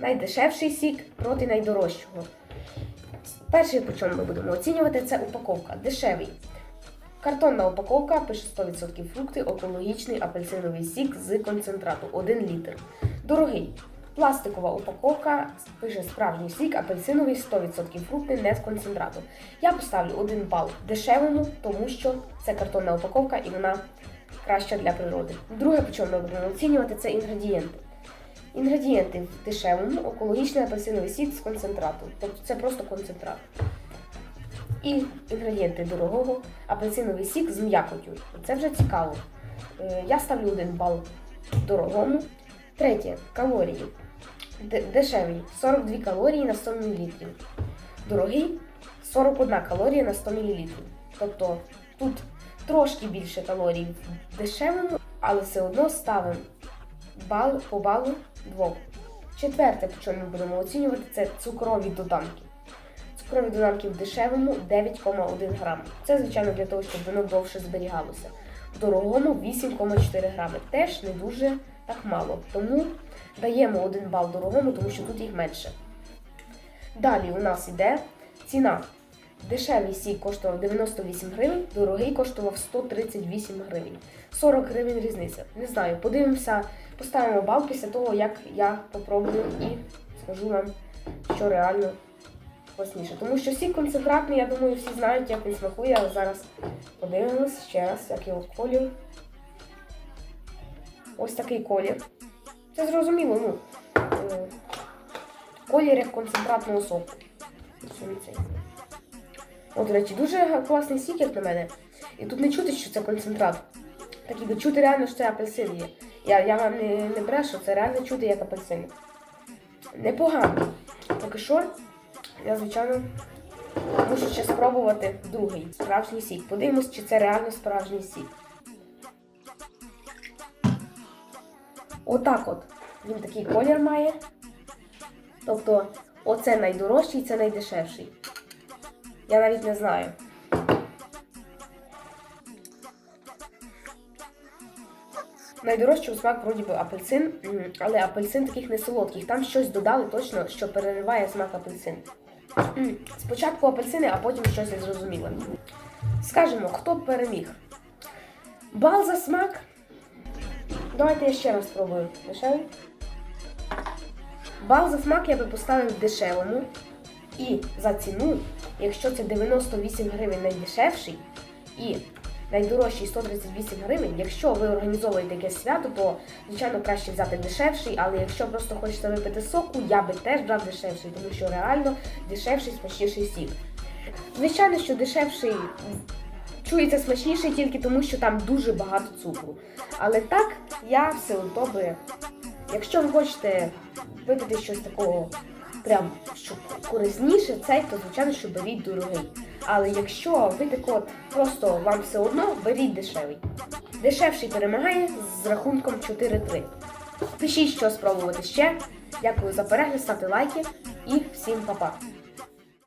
найдешевший сік проти найдорожчого. Перший, по чому ми будемо оцінювати, це упаковка. Дешевий. Картонна упаковка пише 100% фрукти, екологічний апельсиновий сік з концентрату 1 літр. Дорогий. Пластикова упаковка пише справжній сік, апельсиновий 100% фрукти, не з концентрату. Я поставлю 1 бал дешевому, тому що це картонна упаковка і вона краща для природи. Друге, по чому ми будемо оцінювати, це інгредієнти. Інгредієнти в дешевому, екологічний апельсиновий сік з концентрату. Тобто це просто концентрат. І інгредієнти дорогого, апельсиновий сік з м'якотю. Це вже цікаво. Е, Я ставлю один бал дорогому. Третє калорії. Д- дешевий 42 калорії на 100 мл. Дорогий 41 калорія на 100 мл. Тобто тут трошки більше калорій в дешевому, але все одно ставимо бал по балу двох. Четверте, по чому ми будемо оцінювати, це цукрові доданки. Цукрові доданки в дешевому 9,1 грам. Це, звичайно, для того, щоб воно довше зберігалося. В дорогому 8,4 грами. Теж не дуже так мало. Тому даємо один бал дорогому, тому що тут їх менше. Далі у нас іде ціна. Дешевий сік коштував 98 гривень, дорогий коштував 138 гривень. 40 гривень різниця. Не знаю, подивимося, поставимо бал після того, як я попробую і скажу вам, що реально класніше. Тому що сік концентратний, я думаю, всі знають, як він смакує, але зараз подивимось ще раз, як його колір. Ось такий колір. Це зрозуміло, ну. е, Колір як концентратного соку. Саме цей. О, до речі, дуже класний сік, як на мене. І тут не чути, що це концентрат. Так і чути реально, що це апельсин є. Я, я вам не, не брешу, це реально чути як апельсин. Непогано. Поки що, я, звичайно, мушу ще спробувати другий справжній сік. Подивимось, чи це реально справжній сік. Отак от. Він такий колір має. Тобто, оце найдорожчий, це найдешевший. Я навіть не знаю. Найдорожчий у смак вроді би апельсин, але апельсин таких не солодких. Там щось додали точно, що перериває смак апельсин. Спочатку апельсини, а потім щось незрозуміле. Скажемо, хто переміг? Бал за смак. Давайте я ще раз спробую. Дешевий? Бал за смак я би поставив дешевому. І за ціну, якщо це 98 гривень найдешевший і найдорожчий 138 гривень, якщо ви організовуєте якесь свято, то звичайно краще взяти дешевший, але якщо просто хочете випити соку, я би теж брав дешевший, тому що реально дешевший смачніший сік. Звичайно, що дешевший чується смачніший тільки тому, що там дуже багато цукру. Але так я все одно би Якщо ви хочете випити щось такого прям щоб корисніше, цей, то звичайно, що беріть дорогий. Але якщо ви так от просто вам все одно, беріть дешевий. Дешевший перемагає з рахунком 4-3. Пишіть, що спробувати ще. Дякую за перегляд, ставте лайки і всім па-па.